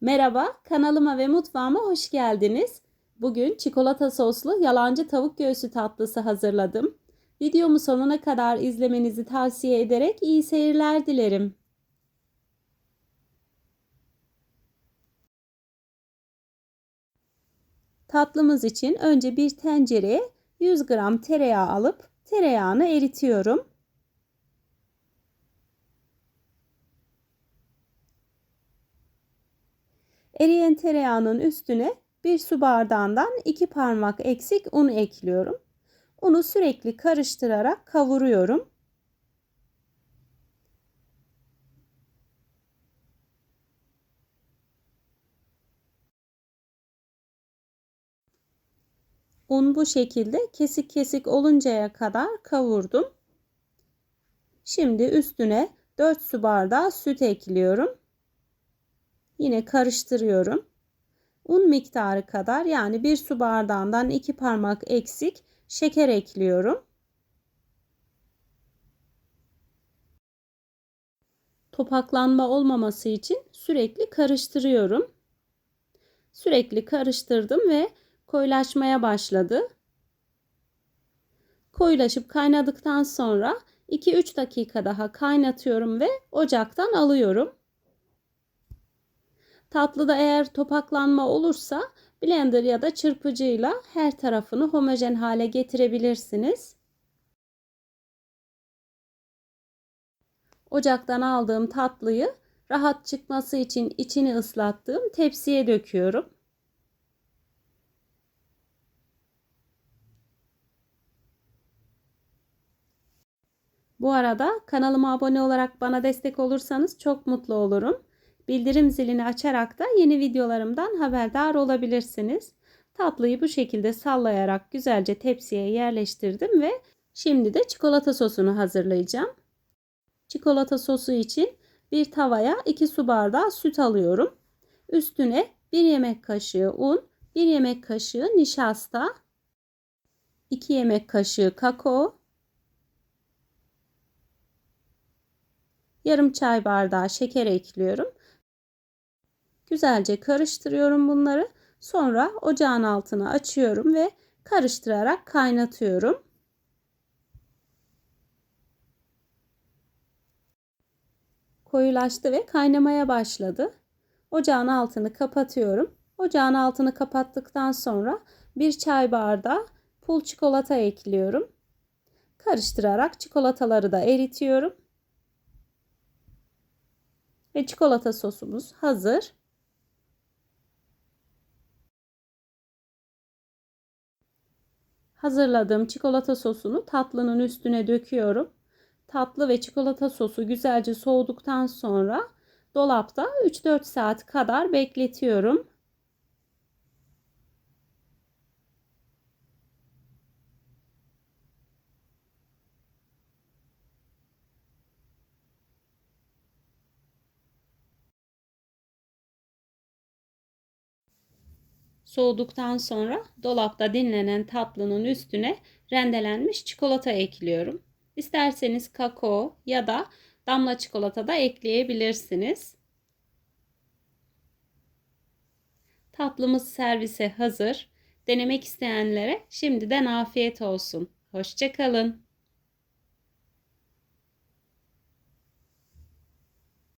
Merhaba, kanalıma ve mutfağıma hoş geldiniz. Bugün çikolata soslu yalancı tavuk göğsü tatlısı hazırladım. Videomu sonuna kadar izlemenizi tavsiye ederek iyi seyirler dilerim. Tatlımız için önce bir tencereye 100 gram tereyağı alıp tereyağını eritiyorum. Eriyen tereyağının üstüne bir su bardağından iki parmak eksik un ekliyorum. Unu sürekli karıştırarak kavuruyorum. Un bu şekilde kesik kesik oluncaya kadar kavurdum. Şimdi üstüne 4 su bardağı süt ekliyorum. Yine karıştırıyorum. Un miktarı kadar yani bir su bardağından iki parmak eksik şeker ekliyorum. Topaklanma olmaması için sürekli karıştırıyorum. Sürekli karıştırdım ve koyulaşmaya başladı. Koyulaşıp kaynadıktan sonra 2-3 dakika daha kaynatıyorum ve ocaktan alıyorum. Tatlıda eğer topaklanma olursa blender ya da çırpıcıyla her tarafını homojen hale getirebilirsiniz. Ocaktan aldığım tatlıyı rahat çıkması için içini ıslattığım tepsiye döküyorum. Bu arada kanalıma abone olarak bana destek olursanız çok mutlu olurum. Bildirim zilini açarak da yeni videolarımdan haberdar olabilirsiniz. Tatlıyı bu şekilde sallayarak güzelce tepsiye yerleştirdim ve şimdi de çikolata sosunu hazırlayacağım. Çikolata sosu için bir tavaya 2 su bardağı süt alıyorum. Üstüne 1 yemek kaşığı un, 1 yemek kaşığı nişasta, 2 yemek kaşığı kakao, yarım çay bardağı şeker ekliyorum. Güzelce karıştırıyorum bunları. Sonra ocağın altını açıyorum ve karıştırarak kaynatıyorum. Koyulaştı ve kaynamaya başladı. Ocağın altını kapatıyorum. Ocağın altını kapattıktan sonra bir çay bardağı pul çikolata ekliyorum. Karıştırarak çikolataları da eritiyorum. Ve çikolata sosumuz hazır. Hazırladığım çikolata sosunu tatlının üstüne döküyorum. Tatlı ve çikolata sosu güzelce soğuduktan sonra dolapta 3-4 saat kadar bekletiyorum. Soğuduktan sonra dolapta dinlenen tatlının üstüne rendelenmiş çikolata ekliyorum. İsterseniz kakao ya da damla çikolata da ekleyebilirsiniz. Tatlımız servise hazır. Denemek isteyenlere şimdiden afiyet olsun. Hoşçakalın.